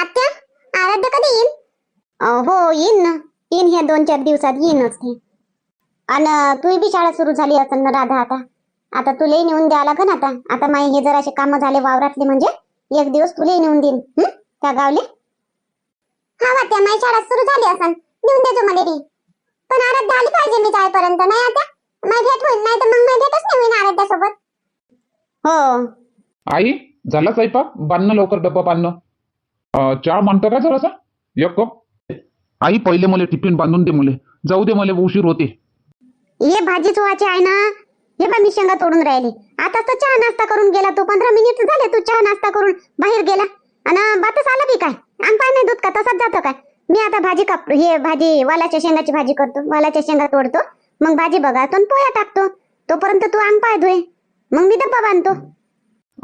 आत्या आराध्य कधी येईल? हो येईन ना. येईन ह्या दोन चार दिवसात येईनच ते. आणि तुझी बी शाळा सुरू झाली असेल ना राधा आता. आता तुलाही नेऊन द्यावं लागन आता. आता माई हे जराशे कामं झाले वावरातले म्हणजे एक दिवस तुलाही नेऊन देईन. हं? त्या गावले? हा वाट्या माई शाळा सुरू झाली असेल नेऊन देतो मला बी. पण आराध्य आली पाहिजे मी जायपर्यंत नाही आता माय भेट होईल नाही तर मग माय भेटच नाही होईल आराध्यासोबत. हो. आई झाला स्वयंपाक? बांधणं लवकर डब्बा बांधणं. चहा म्हणतो का जरासा? एक कप. आई पहिले मला टिफिन बांधून दे मुले. जाऊ दे मला उशीर होते. हे भाजी चोहाची आहे ना? हे बा मी शेंगा तोडून राहिली. आता तर चहा नाश्ता करून गेला तू. पंधरा मिनिट झाले तू चहा नाश्ता करून बाहेर गेला. आणि बातच आला बी काय? अंग पाय नाही दूध का? तसाच जातो काय? मी आता भाजी काप हे भाजी वालाच्या शेंगाची भाजी करतो. वालाच्या शेंगा तोडतो. मग भाजी बघा तो पोया टाकतो. तोपर्यंत तू अंग पाय धुय. मग मी डब्बा बांधतो.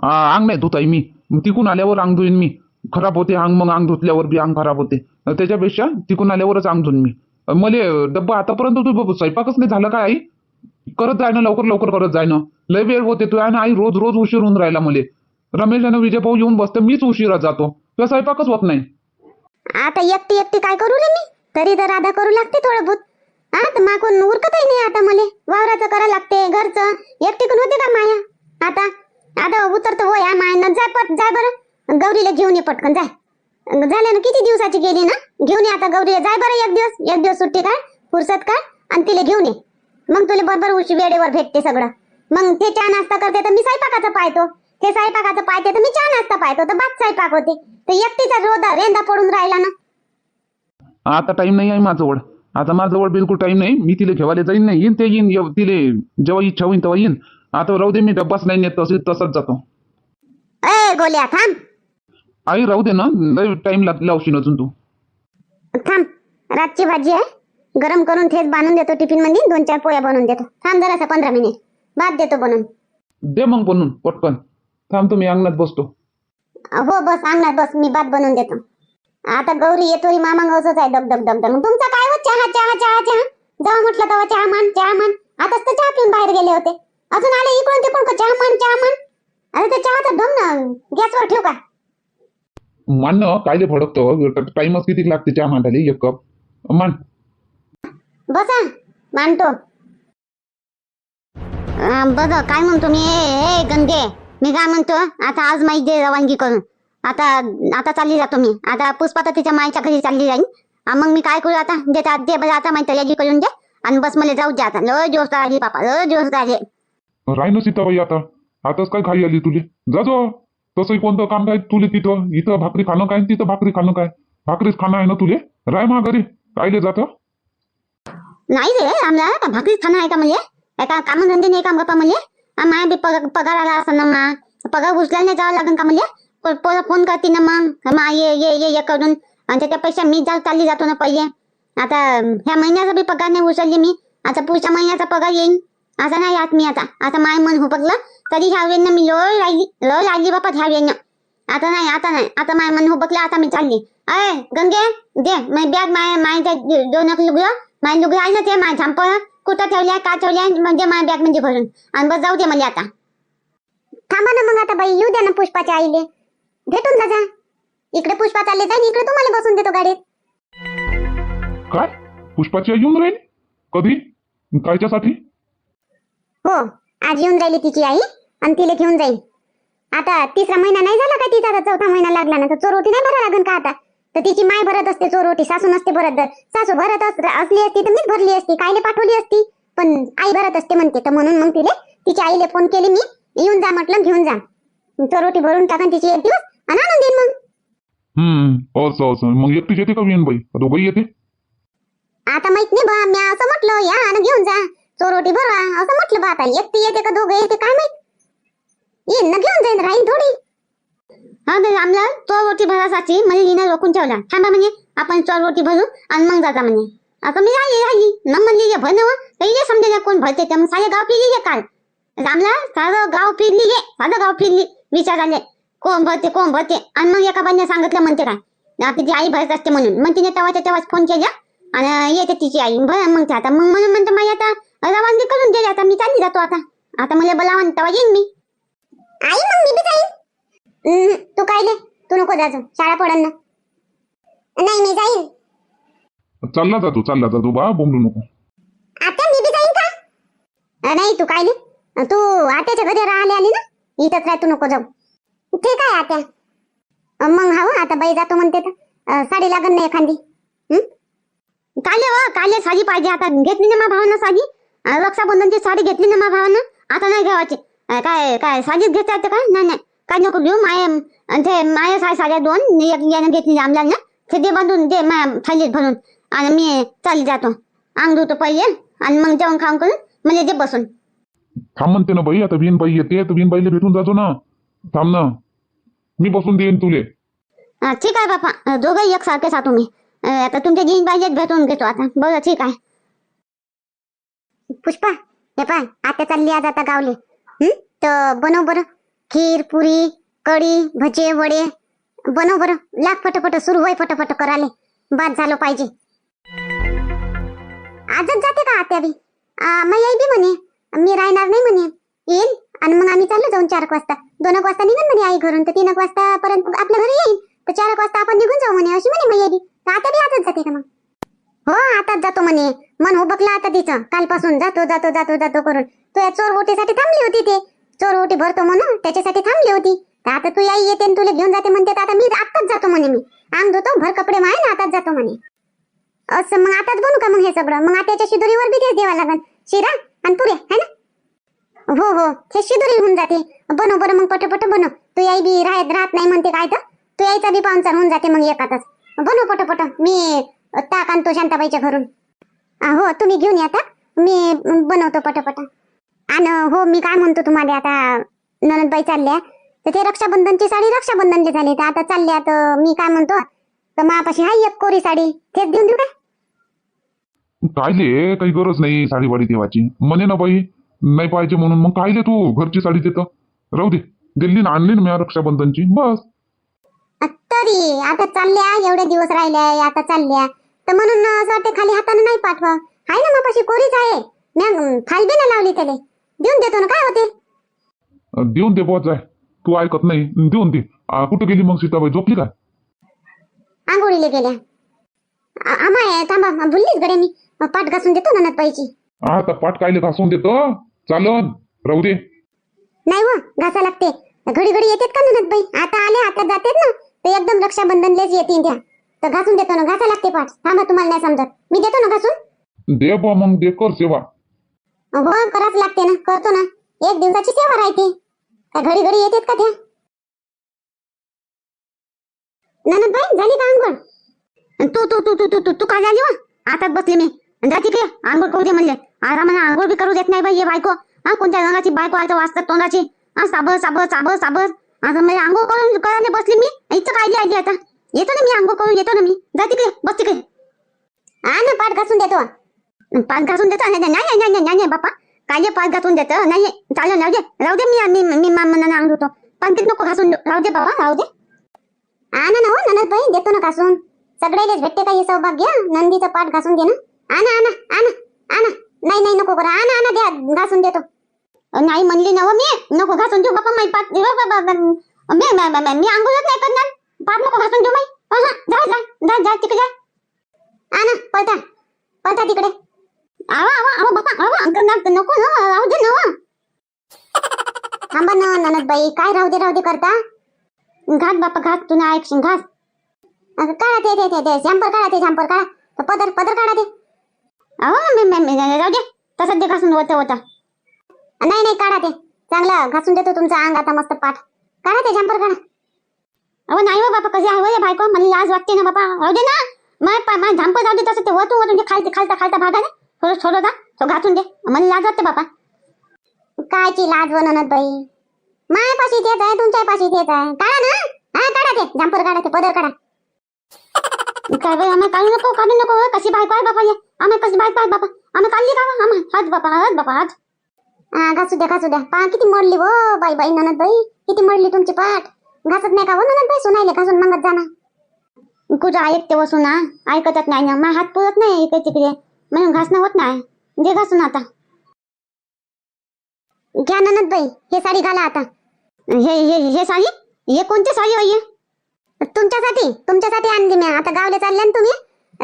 अंग नाही धुत आई मी. तिकून आल्यावर अंग धुईन मी. खराब होते अंग मग अंग धुतल्यावर बी अंग खराब होते. त्याच्यापेक्षा तिकून आल्यावरच अंग धुन मी. मले डब्बा आतापर्यंत तू बघू स्वयंपाकच नाही झालं काय आई? करत जाय ना लवकर लवकर करत जाय ना लय वेळ होते तू आणि आई रोज रोज उशीर होऊन राहिला मले. रमेश आणि विजय भाऊ येऊन बसते मीच उशिरा जातो. तुला स्वयंपाकच होत नाही. आता एकटी एकटी काय करू रे मी? तरी तर राधा करू लागते थोडं बहुत हा तर माकून उरकतही नाही आता मले. वावराचं करा लागते घरचं. एकटीकून होते का माया? आता आता उतरतो होय या माया जाय पट जाय बरं. गौरीला घेऊन ये पटकन जाय झाले ना किती दिवसाची गेली ना? घेऊन ये आता गौरीला. जाय बरं एक दिवस एक दिवस सुट्टी काय फुरसत काय आणि तिला घेऊन ये. मग तुला बरोबर उशी वेळेवर भेटते सगळं. मग ते चहा नाश्ता करते तर मी स्वयंपाकाचं पाहतो. ते स्वयंपाकाचं पाहते तर मी चहा नाश्ता पाहतो. तर बात स्वयंपाक होते. तर एकटीचा रोदा रेंदा पडून राहिला ना. आता टाइम नाही आहे माझ्याजवळ आता माझ्याजवळ बिलकुल टाइम नाही. मी तिला घेवायला जाईन नाही. येईन ते येईन. तिले जेव्हा इच्छा होईन तेव्हा येईन. आता राहू दे मी डब्बाच नाही नेत. तसे तसाच जातो. ए गोल्या थांब. आई राहू दे ना. लय टाइम लावशील अजून तू. थांब. रातची भाजी आहे. गरम करून थेच बांधून देतो टिफिनमध्ये दोन चार पोळ्या बनवून देतो. थांब जरासा पंधरा मिनिट भात देतो बनवून. दे मग बनून पटकन. थांबतो मी अंगणात बसतो. हो बस अंगणात बस. मी भात बनवून देतो. आता गौरी येतोय मामा असंच आहे दब दब दब तुमचा काय हो? चहा चहा चहा चहा? जाऊ म्हटलं तेव्हा चहा मान चहा मान आताच तर चहा पिऊन बाहेर गेले होते. अजून आले इकडून तिकडून का? चहा मान चहा मान अरे ते चहाचा ढम ना. गॅसवर ठेव का? मान कायले भडकतो टाइमच किती लागते चहा मांडायला? एक कप. मान. बसा. मानतो बघ काय म्हणतो मी? ए गंगे. मी काय म्हणतो? आता आज माई दे रवानगी करून. आता आता चालली जातो मी. आता पुष्पा तर तिच्या माईच्या घरी चालली जाईन. मग मी काय करू आता? दे बरं आता माई तयारी करून दे. आणि बस मला जाऊ दे आता. लय जोर आली पापा. लय जोर आली राही ना सीताबाई आता. आताच काय घाई आली तुले? जो. तसंही कोणतं काम काय तुले तिथं? इथं भाकरी खाणं काय? तिथं भाकरी खाणं काय? भाकरीच खाणं आहे ना तुले? राय मा घरी कायले जात? नाही रे आमला भाकरीच खाणं आहे का म्हणजे काय का काम धंदे नाही काम गप्पा म्हणजे आ, माया बी पगार पगार आला असं ना मा? पगार उचला नाही जावं लागेल का म्हणजे प- पोरं फोन करते ना मग? मा ये ये ये ये करून. आणि त्याच्या पैसा मी जा चालली जातो ना पहिले. आता ह्या महिन्याचा बी पगार नाही उचलली मी. आता पुढच्या महिन्याचा पगार येईन. असं नाही यात मी आता. आता माय मन हुपकलं तरी ह्या वेळेनं मी लोळ लागली लोळ लागली बापा ह्या वेळेनं. आता नाही आता नाही. आता माय मन हुबकलं आता मी चालली. अय गंगे दे. माय बॅग माय माय दोन लुगडं माय लुगडं आहे ना ते माय झांपं कुठं ठेवल्या का ठेवल्या म्हणजे माय बॅग म्हणजे भरून. आणि बस जाऊ दे मला आता. थांबा ना मग आता बाई येऊ द्या ना पुष्पाच्या आईले. भेटून जा जा. इकडे पुष्पा चालले जाईल इकडे तुम्हाला बसून देतो गाडीत. काय? पुष्पाची आई येऊन राहील? कधी? कायच्यासाठी? हो आज येऊन राहिली तिची आई आणि तिला घेऊन जाईल. आता तिसरा महिना नाही झाला का तिचा? चौथा महिना लागला ना तर चोरोटी नाही भरा लागन का आता? तर तिची माय भरत असते चोरोटी सासू नसते भरत सासू भरत अस- असली असती तर मीच भरली असती कायले पाठवली असती? पण आई भरत असते म्हणते तर म्हणून मग तिले तिच्या आईले फोन केली मी येऊन जा म्हटलं घेऊन जा. चोरोटी भरून टाकन तिची एक दिवस आणि आणून देईन मग. हम्म असं असं. मग एकटीच येते का विन बाई? दोघंही येते? आता माहीत नाही बा मी असं म्हटलं या आणि घेऊन जा. चोरोटी भरवा असं म्हटलं बा आता एकटी येते का दोघं येते काय माहीत? येईन ना घेऊन जाईन राहीन थोडी. हा ते आमला चोरोटी भरासाठी मला हिनं रोखून ठेवला. थांबा म्हणजे आपण चोर रोटी भरू आणि मग जाता म्हणे. आता मी राहिली राहिली न म्हणली ये भरणं पहिले समजेल कोण भरते ते मग सारे गाव फिरली ये काल रामला सारं गाव फिरली हे सारं गाव फिरली विचार आले. कोण भरते कोण भरते? आणि मग एका बाईने सांगितलं म्हणते काय? तिची आई भरत असते म्हणून. मग तिने तेव्हा तेव्हाच फोन केला आणि येते तिची आई. भर मग आता मग म्हणून म्हणते माझी आता रवानगी करून दिली आता मी चालली जातो आता. आता मला बोलावं तेव्हा येईन मी. आई मग मी बी जाईन. तू काय ले तू नको जायचं शाळा पडन ना. नाही मी जाईन. चालला जातो चालला जातो बा बोंबलू नको. आता मी बी जाईन का? अ, नाही तू काय अ, तू आत्याच्या घरी राहिले आली ना? इथंच राह तू नको जाऊ. ठीक आहे आत्या? अ, मग हा हो, आता बाई जातो म्हणते तर. अ, साडी लागन नाही एखादी. हं? काले व काले साडी पाहिजे आता. घेतली ना मा भावानं साडी? रक्षाबंधनची साडी घेतली ना मा भावानं? आता नाही घ्यावाची काय काय साडीच घेता येते काय? नाही नाही. काय नको घेऊ? माय ते माया साय साड्या दोन. एक यानं घेतली आमला ना ते दे बांधून दे माया भरून. आणि मी चालली जातो. अंग धुतो पहिले आणि मग जेवण खाऊन करून म्हणजे ते बसून. थांब म्हणते ना बाई. आता बिनबाई येते तर बिनबाईला भेटून जातो ना. थांब ना. मी बसून देईन तुले. ठीक आहे बापा. अ, दोघंही एकसारखेच आहात तुम्ही. आता तुमचे जीन पाहिजेत भेटून घेतो आता. बरं ठीक आहे. पुष्पा हे पाय आता चालली आज आता गावले. हं? तर बनव बरं. खीर पुरी कढी भजे वडे. बनव बरं. लाग पटपट सुरू होय फटाफट कराले. बाद झालं पाहिजे. आजच जाते का आत्या बी? आ, मग येई बी म्हणे. मी राहणार नाही म्हणे. येईल आणि मग आम्ही चाललो जाऊन चार एक वाजता. दोन एक वाजता निघन म्हणे आई घरून. तर तीन एक वाजता पर्यंत आपल्या घरी येईल तर चार एक वाजता आपण निघून जाऊ म्हणे. अशी म्हणे मग येई तर आता बी आजच जाते का मग? हो आताच जातो म्हणे. मन उभकला आता तिचं. कालपासून जातो जातो जातो जातो करून. तू या चोर ओटीसाठी थांबली होती ते. चोर ओटी भरतो म्हणून त्याच्यासाठी थांबली होती. आता तू आई येते आणि तुला घेऊन जाते म्हणते आता मी आताच जातो म्हणे मी. आम धुतो भर कपडे माय ना आताच जातो म्हणे. असं मग आताच बनू का मग हे सगळं? मग आताच्या शिदोरीवर बी तेच द्यावा लागेल शिरा आणि पुऱ्या है ना? हो हो. हे शिदोरी होऊन जाते. बनव बरं मग पटपट बनव. तू आई बी राहत राहत नाही म्हणते काय तर? तू यायचा बी पाहुणचार होऊन जाते मग एकातच. बनव पटपट. मी ताक आणतो शांताबाईच्या घरून. हो तुम्ही घेऊन या मी बनवतो पटपट. आणि हो मी काय म्हणतो तुम्हाला आता ननदबाई चालल्या. तर ते रक्षाबंधनची साडी रक्षाबंधनची झाली. तर आता चालल्या तर मी काय म्हणतो तर मापाशी हाय एक कोरी साडी. तेच देऊन देऊ का? कायले काही गरज नाही साडीवाडी देवाची. म्हणे ना बाई नाही पाहिजे म्हणून मग कायले तू घरची साडी देतं? राहू दे दिल्ली ना आणली ना मी रक्षाबंधनची. बस. तरी आता चालल्या एवढे दिवस राहिल्या आता चालल्या. तर म्हणून असं वाटते खाली हाताने नाही पाठवा. हाय ना मापाशी कोरीच आहे. मी फालबी ना लावली त्याला. देऊन देतो ना काय होते देऊन दे बोच आहे तू ऐकत नाही देऊन दे. आ, कुठे गेली मग सीताबाई? झोपली काय आंघोळीला गेल्या. आ- आम्हा थांबा. भुललीच गड्या मी. पाठ घासून देतो ना पाहिजे आता पाठ कायले घासून देतो? चालन. राहू दे. नाही हो घासा लागते. घडी घडी येतात का ननद बाई आता आले आता जातात ना. ते एकदम रक्षाबंधनलेच येतील त्या. तर घासून देतो ना घासा लागते पाठ. थांबा तुम्हाला नाही समजत. मी देतो ना घासून? दे बा मग दे कर सेवा हो करावंच लागते ना करतो ना. एक दिवसाची सेवा राहते. का घडी घडी येतात का त्या? ननद बाई झाली का आंघोळ? तू तू तू तू तू तू तू काय झाली वा आताच बसली मी. जा तिकडे आंघोळ करू दे म्हणले. आरामाने आंघोळ बी करू देत नाही बाई हे बायको. हा कोणत्या रंगाची बायको आहे तर वाचतात तोंडाची? हा साबर साबर साबर आता मी आंघोळ करून करायला बसली मी. इथं काय आली आता? येतो ना मी आंघोळ करून येतो ना मी. जा तिकडे बस तिकडे. हा ना पाठ घासून देतो. पाठ घासून देतो? नाही नाही नाही नाही नाही बापा काय पाठ घासून देतो? नाही चालेल राहू दे. राहू दे मी मी मामांना मनाने होतो पंक्तीत नको घासून देऊ. राहू दे बाबा राहू दे. हा ना हो ननद बाई देतो ना घासून. सगळे भेटते का हे सौभाग्य? नंदीचं पाठ घासून दे ना. आना आना आणा आणा नाही नाही नको करा. आना आना द्या घासून देतो. नाही म्हणली ना हो मी. नको घासून देऊ. बापा माई पाठ बाबा, मी मी- मी- मी- मी आंघोळच नाही करणार. पाठ नको घासून देऊ माई हो जा जा जा जा तिकडे जा. ना पळता पळता तिकडे. आवा आवा आवा बापा आवा अंकल ना नको ना राहू दे ना. थांबा ना ननद बाई काय राहू दे राहू दे करता. घास बापा घास तू ना ऐकशील घास. काढा ते ते ते ते शॅम्पर काढा ते शॅम्पर काढा पदर पदर काढा ते अहो मी राहू दे. तसंच दे घासून होतं होतं नाही नाही काढा ते चांगलं घासून देतो तुमचा अंग आता मस्त पाठ. काढा ते शॅम्पर काढा अहो नाही हो बापा कसे आहे हो बायको? मला लाज वाटते ना बापा. राहू दे ना. मग पाय झांप जाऊ दे तसं ते वतून वतून खालते खालता खालता भागा ना थोडं थोडं जा. तो घासून दे. मला लाज वाटते बापा. कायची लाज बनवणार बाई? माय पाशी देत आहे तुमच्या पाशी देत आहे. काढा ना. हा काढा ते. झांपर काढा ते पदर काढा. काय बाई आम्ही काढू नको काढू नको हो, कशी बायको आहे बापा ये आम्ही कशी बायको आहे बापा? आम्ही काढली का हो? आम्ही हात बापा हात बापा हात हा घासू द्या घासू द्या. पहा किती मरली हो बाई बाई ननद बाई. किती मरली तुमची पाठ. घासत नाही का? हो ननद बाई सुनायले घासून मागत जाणार कुठं ऐकते वसू ना ऐकतच नाही. ना माझा हात पुरत नाही इकडे तिकडे. म्हणून घासणं होत नाही. जे घासून आता. घ्या ननद बाई हे साडी घाला आता. हे हे हे साडी? हे कोणती साडी होई तुमच्यासाठी तुमच्यासाठी आणली मी. आता गावले चालले ना तुम्ही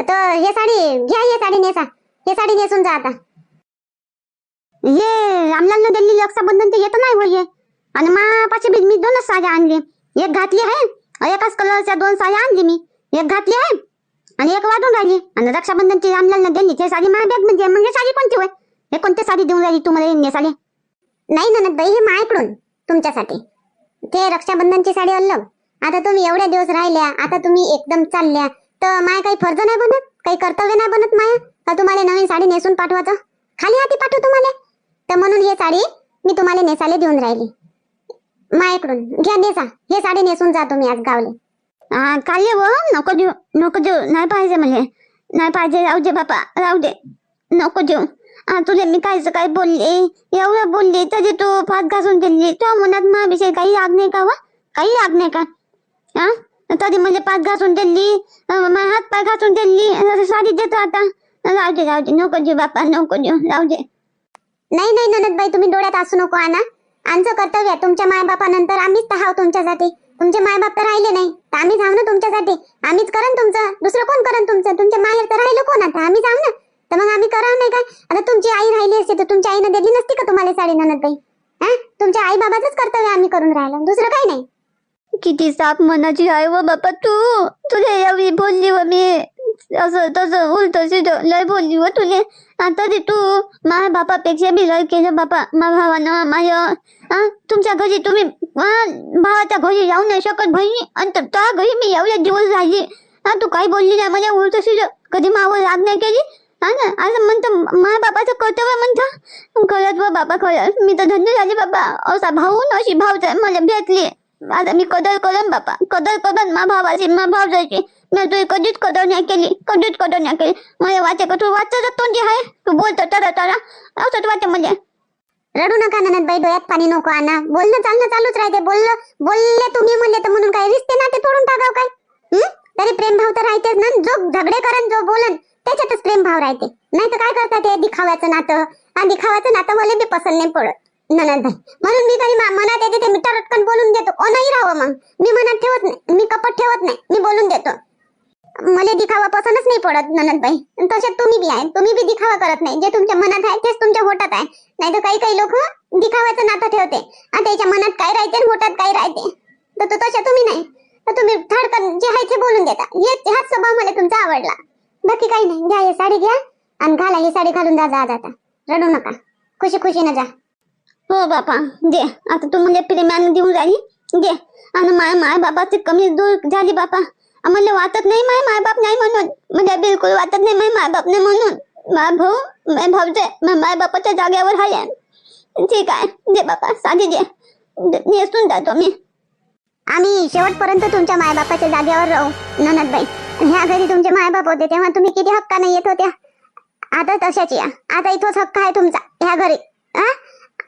तर हे साडी घ्या हे साडी नेसा. हे साडी नेसून जा आता. हे रामलाल दिल्ली रक्षाबंधन ते येत नाही होय आणि मापाची बी मी दोनच साड्या आणली. एक घातली आहे एकाच कलरच्या दोन साड्या आणली मी. एक घातली आहे आणि एक वाढून राहिली. आणि रक्षाबंधनची रामलाल दिल्ली ते साडी माझ्या बॅगमध्ये म्हणजे मग हे साडी कोणती होय? हे कोणती साडी देऊन राहिली तुम्हाला हे नेसाले नाही ननद बाई हे मायकडून तुमच्यासाठी. ते रक्षाबंधनची साडी अलग आता तुम्ही एवढ्या दिवस राहिल्या आता तुम्ही एकदम चालल्या. तर माय काही फर्ज नाही बनत? काही कर्तव्य नाही बनत माया? का तुम्हाला नवीन साडी नेसून पाठवायचं? खाली हाती पाठवू तुम्हाला तर म्हणून ही साडी मी तुम्हाला नेसाले देऊन राहिली. मायकडून. घ्या नेसा. हे साडी नेसून जा तुम्ही आज गावले. काल व? नको देऊ नको देऊ. नाही पाहिजे म्हणजे नाही पाहिजे राहू दे बापा राहू दे. नको देऊ. आ, तुला मी कायच काय बोलले एवढं बोलले तरी तू फात घासून दिली. तुझ्या मनात माझ्याविषयी काही राग नाही का वा? काही राग नाही का? हा तरी म्हणजे पाच घासून दिली हात पाय घासून दिली साडी देतो आता. राहू दे राहू दे. नको देऊ बापा नको देऊ राहू दे. नाही नाही ननदबाई तुम्ही डोळ्यात असू नको आणा. आमचं कर्तव्य आहे. तुमच्या मायबापानंतर आम्हीच तर आहोत तुमच्यासाठी. तुमचे मायबाप तर राहिले नाही. तर आम्ही जाऊ ना तुमच्यासाठी. आम्हीच करन तुमचं. दुसरं कोण करन तुमचं? तुमच्या माहेर तर राहिलं कोण आता? आम्ही जाऊ ना. तर मग आम्ही करा नाही काय? आता तुमची आई राहिली असते तर तुमच्या आईनं दिली नसती का तुम्हाला साडी ननदबाई हा? तुमच्या आई बाबाचंच कर्तव्य आम्ही करून राहिलो. दुसरं काही नाही. किती साप मनाची आहे व बापा तू. तुझे एवढी बोलली व मी. असं तसं उलट लय बोलली व तुले. आता ते. तू माझ्या बापापेक्षा बी लय केलं बापा. माझ्या भावानं माझ्या हा तुमच्या घरी तुम्ही भावाच्या घरी जाऊ नाही शकत बहिणी. आणि त्या घरी मी एवढे दिवस राहिली. हा तू काही बोलली नाही. मला उलट सिधं कधी मावर राग नाही केली? हा ना? असं म्हणतं माझ्या बापाचं कर्तव्य म्हणतं. खरंच व बाबा खरंच. मी तर धन्य झाली बाबा असा भाऊ अशी भाव मला भेटली. आता मी कदर करन बापा. कदर करन मा भावाची मा भावजाची मी तुझी कधीच कदर नाही केली कधीच कदर नाही केली मला वाचे का तू वाचत तोंडी आहे तू बोलतो तर असंच वाटतं मला रडू नका ननद बाई डोळ्यात पाणी नको आणा बोलणं चालणं चालूच राहते बोललं बोलले तुम्ही म्हणले तर म्हणून काय रिश्ते नाते तोडून टाकाव काय? हं? तरी प्रेम भाव तर राहतेच ना जो झगडे करन जो बोलन त्याच्यातच प्रेम भाव राहते. नाही तर काय करतात ते दिखाव्याचं नातं? आणि दिखाव्याचं नातं मला बी पसंत नाही पडत. ननदबाई म्हणून मी कधी मा- मनात येते ते मी टरटकन बोलून देतो. ओ नाही राहावं मग. मी मनात ठेवत नाही. मी कपट ठेवत नाही. मी बोलून देतो. मला दिखावा पसंतच नाही पडत ननदबाई. तशात तुम्ही बी आहे तुम्ही बी दिखावा करत नाही. जे तुमच्या मनात आहे तेच तुमच्या होटात आहे. नाही तर काही काही लोक दिखाव्याचं नातं ठेवते. आणि त्याच्या मनात काय राहते आणि होटात काय राहते? तर तो तशा तुम्ही नाही. तर तुम्ही धडकन जे आहे ते बोलून देता. हाच स्वभाव मला तुमचा आवडला. बाकी काही नाही. घ्या हे साडी घ्या आणि घाला ही साडी घालून जा जा आता रडू नका. खुशी खुशीनं जा. हो बापा दे. आता तू म्हणजे प्रेमाने देऊन राहिली. दे. आणि माय माय बापाची कमी दूर झाली बापा. आम्हाला वाटत नाही माय माय बाप नाही म्हणून. म्हणजे बिलकुल वाटत नाही माय माय बाप नाही म्हणून. माय भाऊ माय भाऊचे माय बापाच्या जागेवर आहे. ठीक आहे. दे बापा साधी दे. नेसून जातो मी. आम्ही शेवटपर्यंत तुमच्या मायबापाच्या जागेवर राहू ननदबाई. ह्या घरी तुमचे मायबाप होते तेव्हा तुम्ही किती हक्काने येत होत्या. आता तशाच या. आता इथोच हक्क आहे तुमचा ह्या घरी. हा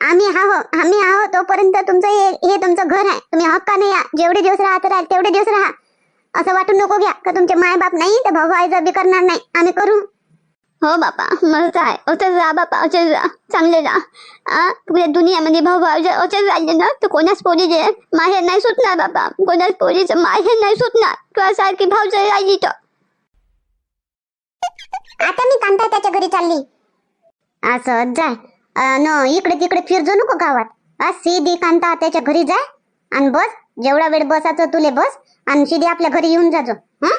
आम्ही आहो आम्ही आहो तोपर्यंत तुमचं हे हे तुमचं घर आहे. तुम्ही हक्काने या. जेवढे दिवस राहत राहाल तेवढे दिवस राहा. असं वाटून नको घ्या. का तुमचे माय बाप नाही तर भाऊ आई बी करणार नाही. आम्ही करू. हो बापा मस्त आहे. असेच राहा बापा असेच राहा चांगले आ तुझ्या दुनियामध्ये भाऊ भाऊ असेच राहिले ना तर कोणाच पोरीचे माहेर नाही सुटणार बापा. कोणाच पोरीचं माहेर नाही सुटणार. तुझ्यासारखी भाऊ जर राहिली तर. आता मी कांता त्याच्या घरी चालली. असं जाय न इकडे तिकडे फिरजो नको गावात. सीधी कांता त्याच्या घरी जाय आणि बस. जेवढा वेळ बसायचं तुले बस. आणि सीधी आपल्या घरी येऊन जाजो हं?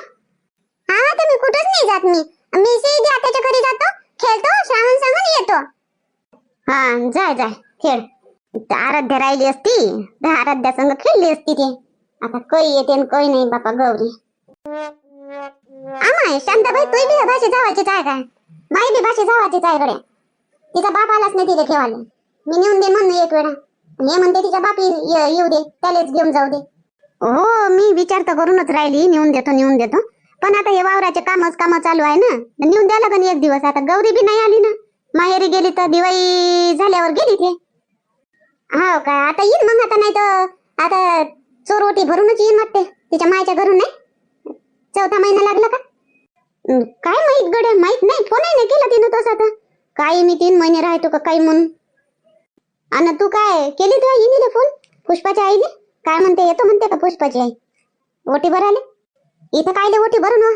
हा तर मी कुठंच नाही जात मी. मी सीधी आत्याच्या घरी जातो खेळतो श्रावण सांगून येतो. हा जाय जाय खेळ. आराध्या राहिली असती तर आराध्या संग खेळली असती ते. आता कोई येते आणि कै नाही बापा गौरी. आमाय शांताबाई तुही बी भाषे जावाचीच आहे काय? भाई बी भाषे जावाचीच आहे गड्या तिचा बाप आलाच नाही तिथे ठेवायला मी नेऊन दे म्हणून एक वेळा. हे म्हणते तिच्या बाप येऊ दे त्यालाच घेऊन जाऊ दे. हो मी विचार तर करूनच राहिली नेऊन देतो नेऊन देतो. पण आता हे वावराचे कामच काम चालू आहे ना. नेऊन द्या लागन एक दिवस? आता गौरी बी नाही आली ना. माहेरी गेली तर दिवाळी झाल्यावर गेली ते. हो का? आता येईन मग आता नाही तर आता चोरवटी भरूनच येईन वाटते. तिच्या मायच्या घरून नाही. चौथा महिना लागला का? काय माहीत गड्या माहीत नाही. फोन नाही केला तिनं तसं आता काही मी तीन महिने राहतो का काही म्हणून. आणि तू काय केली तुला इनीले फोन? पुष्पाच्या आईने काय म्हणते येतो म्हणते का पुष्पाची आई? ओटी भराले? इथं कायले ओटी भरून ना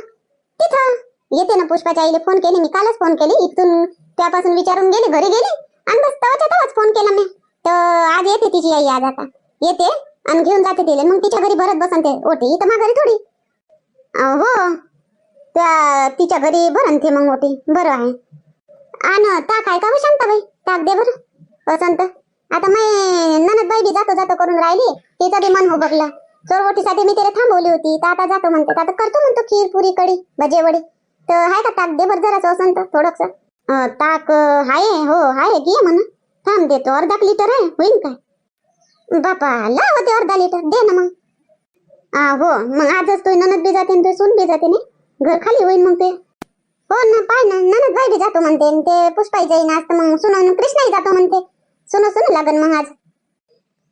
तिथं? येते ना पुष्पाच्या आईले फोन केले मी कालच फोन केले. इथून त्यापासून विचारून गेले घरी गेले. आणि बस तवाच्या तवाच फोन केला मी. तर आज येते तिची आई आज आता. येते आणि घेऊन जाते तिला. मग तिच्या घरी भरत बसन ते ओटी. इथं मा घरी थोडी हो. त्या तिच्या घरी भरन ते मग ओटी. बरं आहे. आण ताक आहे का हो शांताबाई? टाक दे बरं. बसंत आता मी ननद बाई बी जातो जातो करून राहिली तिचं बी मन हो बघलं चोरवटीसाठी मी तिला थांबवली होती तर आता जातो म्हणते. आता करतो म्हणतो खीर पुरी कडी भजे वडी. तर आहे का ताक? दे बरं जरासं तर थोडस. ताक हाय आहे हो आहे की म्हण. म्हणा थांब देतो अर्धा लिटर आहे होईन काय? बापा ला होते अर्धा लिटर दे ना मग. आ, हो मग आजच तू ननद बी जाते तू सून बी जाते ना. घर खाली होईल मग ते. हो ना पाय ना ननद बाई बी जातो म्हणते आणि ते पुष्पाई जाईन आज तर मग सुन कृष्णाही जातो म्हणते. सुन सुन लागन मग आज.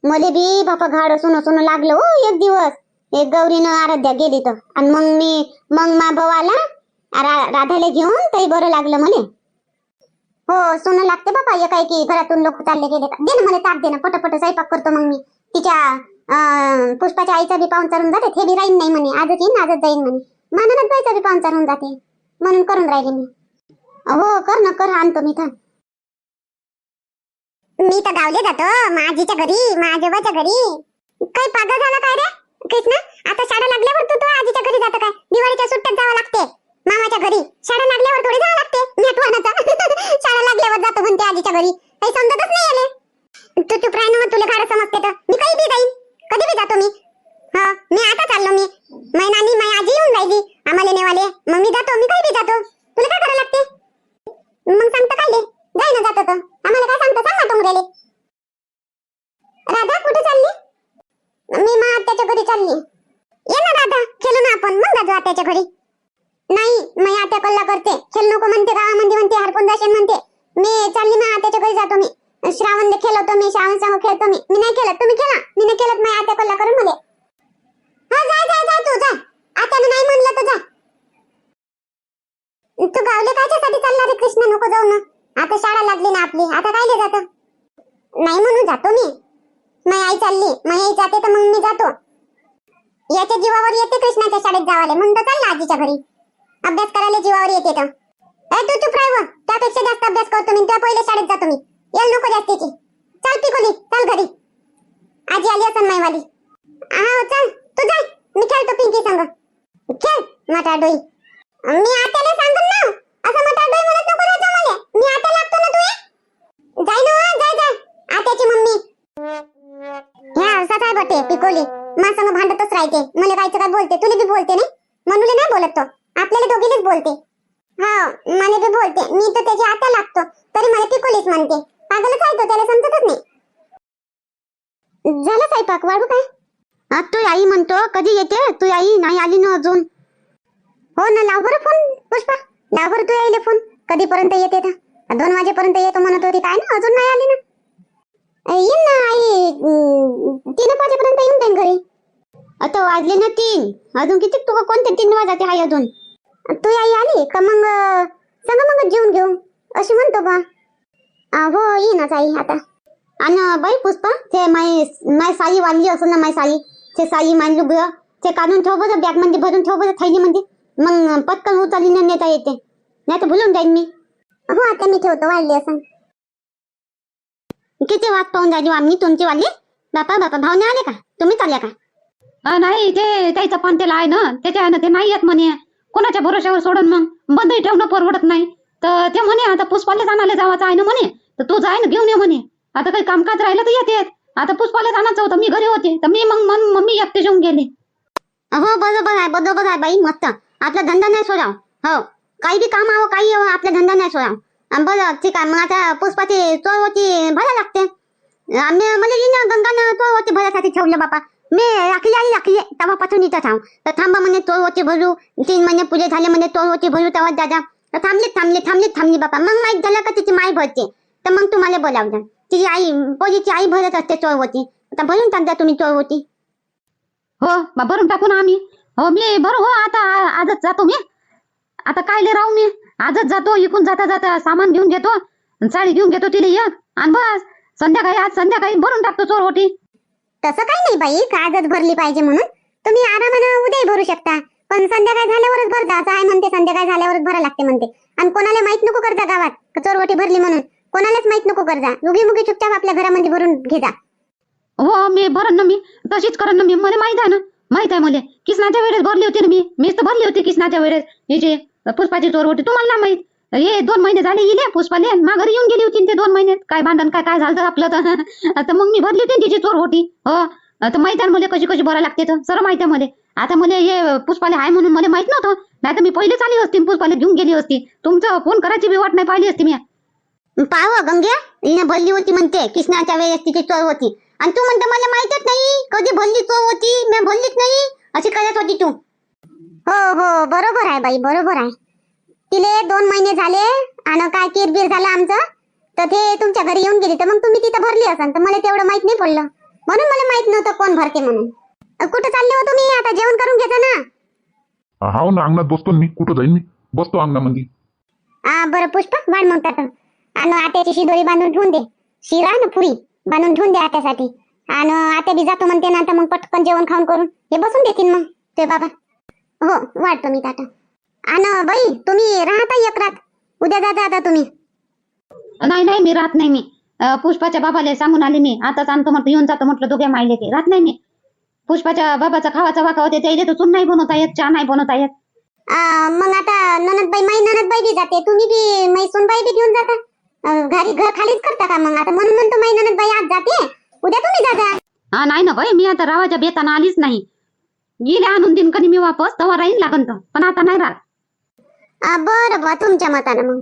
मले बी बापा घाड सुन सुन लागलं हो एक दिवस. एक गौरीनं आराध्या गेली तर. आणि मग मी मग मा भाऊ आला रा- राधाला घेऊन तरी बरं लागलं मले. हो सोनं लागते बापा एकाएकी. घरातून लोक चालले गेले का? दे ना मला ताक दे ना. पटपट स्वयंपाक करतो मग मी. तिच्या पुष्पाच्या आईचा बी पाहून चालून जाते. हे बी राहीन नाही म्हणे. आजच येईन आजच जाईन म्हणे. माननच बाईचा बी पाहून चालून जाते. म्हणून करून राहिले मी. हो कर ना कर आणतो मी थांब. मी तर गावले जातो माझीच्या घरी माझ्याच्या घरी. काही पागल झाला काय रे कृष्ण? आता शाळा लागल्यावर तू तो आजीच्या घरी जातो काय? दिवाळीच्या सुट्ट्यात जावं लागते. मामाच्या घरी. शाळा लागल्यावर थोडी जावं लागते नेटवर्नाचा शाळा लागल्यावर जातो म्हणते आजीच्या घरी. काही समजतच नाही आले तू चुप राही ना मग तुला गाडं समजते तर. मी काही बी जाईन. कधी बी जातो मी. हा मी आता चाललो मी. मै नानी मै आजी येऊन जायची आम्हाला नेवाले. मग मी जातो मी काही बी जातो. तुला काय करावं लागते? मग सांगतो काय जाय ना जात आम्हाला काय सांगतो? सांग ना राधा कुठे चालली? मी मग आत्याच्या घरी चालली. ये ना राधा खेळू ना आपण. मग जातो आत्याच्या घरी. नाही मी आत्या कल्ला करते. खेळ नको म्हणते गावामध्ये म्हणते हरपून जाशील म्हणते. मी चालली ना आत्याच्या घरी जातो मी. श्रावण खेळवतो मी श्रावण सांग खेळतो मी. मी नाही खेळत. तुम्ही खेळा मी नाही खेळत मी आत्या कल्ला करून मध्ये हा जाय जाय जाय तू जा आत्यानं नाही म्हणलं तर जा तू गावले कायच्यासाठी चालणार रे कृष्ण नको जाऊ ना आता शाळा लागली ना आपली आता कायले जात नाही म्हणून जातो मी मी आई चालली मग आई जाते तर मग मी जातो. याच्या जीवावर येते कृष्णाच्या शाळेत जावाले. म्हणतो चाल ना आजीच्या घरी. अभ्यास करायला जीवावर येते तर. ए तू चुप राह त्यापेक्षा जास्त अभ्यास करतो मी. त्या पहिले शाळेत जातो मी. येल नको जास्तीची. चल पिकोली. चल घरी. आजी आली असन माईवाली. हा हो, चल. तू जा. मी खेळतो पिंकी संग. खेळ मटा डोई मी आत्याला सांगून ना. असं मटा डोई म्हणत नको राहतो मला मी आता लागतो ना तू जाय ना वा, जाय जाय. आत्याची मम्मी. ह्या असाच बटे पिकोली माणसानं भांडतच राहते. मला कायचं काय बोलते? तुला बी बोलते नाही? म्हणून नाही बोलत तो. आपल्याला दोघीलाच बोलते. हा मला बी बोलते. मी तर त्याची आता लागतो. तरी मला पिकोलीच म्हणते. पागलच आहे तो त्याला समजतच नाही. झालं स्वयंपाक? वाढू काय? तू आई म्हणतो कधी येते? तू आई नाही आली ना अजून. हो ना लाव बरं फोन पुष्पा. लाव बरं तू आईले फोन कधीपर्यंत येते दोन वाजेपर्यंत येतो म्हणत होती. काय ना अजून नाही आली ना. येईन ना आई तीन एक वाजेपर्यंत येऊन जाईन घरी. आता वाजले ना तीन. अजून किती? तू कोणते तीन वाजाते आहे अजून? तू आई आली का मग अं, सांगा मग जेवून घेऊ. अशी म्हणतो बा. हो येईनच आई आता. आणि बाई पुष्पा ते माय माय साई वाढली असं ना माय साई ते साई मांडलू ग ते काढून ठेव बरं बॅगमध्ये भरून ठेव बरं थैली मध्ये. मग पटकन उचलली ना नेता येते. नाही तर भुलून जाईन मी. हो आता मी ठेवतो वाढली असं किती वाट पाहून राहिली आम्ही तुमची वाली बापा बापा भावने आले का? तुम्ही चालल्या का? हा, नाही ते त्याचा पण त्याला आहे ना त्याच्या आहे ना ते नाही येत म्हणे. कोणाच्या भरोश्यावर सोडून मग? बंदही ठेवणं परवडत नाही. तर ते म्हणे आता पुष्पाले जाणाले जावाचं आहे ना म्हणे. तर तू जाय ना घेऊन ये म्हणे. आता काही कामकाज राहिलं तर येते आता पुष्पाले जाण्याचं होतं मी घरी होते. तर मी मग मम्मी एकटे जेवून गेले. हो बरोबर आहे बरोबर आहे बाई मस्त. आपला धंदा नाही सोडाव. हो काही बी काम आहो काही आपला धंदा नाही सोडाव. बरं ठीक आहे. मग आता पुष्पाची चोर होती भरा लागते आम्ही मला येईन गंगानं चोर होती भरासाठी ठेवलं बापा. मी राखली आली राखली तेव्हापासून इथं थांब. तर थांबा म्हणे चोर होती भरू. तीन महिने पुढे झाले म्हणे चोर होती भरू तेव्हा दादा तर थांबले थांबले थांबली थांबली बापा. मग माहीत झालं का तिची माई भरते. तर मग तुम्हाला बोलावलं. तिची आई पोलीची आई भरत असते चोर होती आता भरून टाकता तुम्ही चोर होती हो बा भरून टाकू ना आम्ही. हो मी भरू हो आता आजच जातो मी. आता कायले राहू मी आजच जातो इकून जाता जाता सामान घेऊन घेतो साडी घेऊन घेतो तिला एक आणि बस. संध्याकाळी आज संध्याकाळी भरून टाकतो चोर होती तसं काही नाही बाई का आजच भरली पाहिजे म्हणून. तुम्ही आरामानं उद्याही भरू शकता. पण संध्याकाळ झाल्यावरच भरता असं आहे म्हणते संध्याकाळ झाल्यावरच भरा लागते म्हणते. आणि कोणाला माहीत नको करता गावात का चोरवटी भरली म्हणून. कोणालाच माहीत नको करता. उगी मुगी चुपचाप आपल्या घरामध्ये भरून घेता हो मी भरण ना मी. तशीच करन ना मी. मला माहीत आहे ना. माहीत आहे मला. किसनाच्या वेळेस भरली होती ना मी? मीच तर भरली होती किसनाच्या वेळेस. हिचे पुष्पाची चोर होती तुम्हाला ना माहीत. हे दोन महिने झाले गेले पुष्पाले माघारी येऊन गेली होती ते दोन महिने. काय भांडण काय काय झालं आपलं तर? मग मी भरली होती तिची चोर होती. हो तर माहीत आहे मला कशी कशी भरा लागते तर? सर्व माहीत आहे मला. आता मला हे पुष्पाले आहे म्हणून मला माहीत नव्हतं. नाही तर मी पहिलेच आली असती पुष्पाले घेऊन गेली असती. तुमचं फोन करायची बी वाट नाही पाहिली असती मी. पाव गंग्या हिने भरली होती म्हणते कृष्णाच्या वेळेस तिची चोर होती. आणि तू म्हणते मला माहितच नाही कधी भरली चोर होती मी भरलीच नाही. अशी करत होती तू. हो हो बरोबर आहे बाई बरोबर आहे. तिले दोन महिने झाले आणि काय किरबीर झालं आमचं? तर ते तुमच्या घरी येऊन गेली तर मग तुम्ही तिथं भरली असाल तर मला तेवढं माहीत नाही पडलं. म्हणून मला माहीत नव्हतं कोण भरते म्हणून. कुठं चालले हो तुम्ही? आता जेवण करून घेता ना. हाव ना अंगणात बसतो मी. कुठं जाईन मी? बसतो अंगणामध्ये. हा बरं पुष्प वाढ मग आणि आट्याची शिदोरी बांधून ठेवून दे. शिरा ना पुरी बांधून ठेवून दे आट्यासाठी आणि आट्या बी जातो म्हणते ना आता मग पटकन जेवण खाऊन करून. हे बसून देतील मग ते बाबा. हो वाढतो मी ताटं आणि बाई तुम्ही राहता एक रात? उद्या जाता आता तुम्ही. नाही नाही मी राहत नाही मी. अं, पुष्पाच्या बाबाला सांगून आले मी. आताच आणतो म्हटलं येऊन जातो म्हटलं दोघे मायले की राहत नाही मी. पुष्पाच्या बाबाचा खावाचा वाका होते त्याला तर चून नाही बनवता येत चहा नाही बनवता येत. मग आता ननदबाई माई ननदबाई बी जाते. तुम्ही बी मै सुनबाई बी घेऊन जाता? अ, घरी घर खालीच करता का मग? आता म्हणून म्हणतो माई ननदबाई आज जाते. उद्या तुम्ही जाता हा नाही ना बाई मी आता रावाच्या बेताना आलीच नाही. गेले आणून देईन कधी मी वापस तेव्हा राहीन लागन तर. पण आता नाही राहत. बर बरं बा तुमच्या मतानं मग.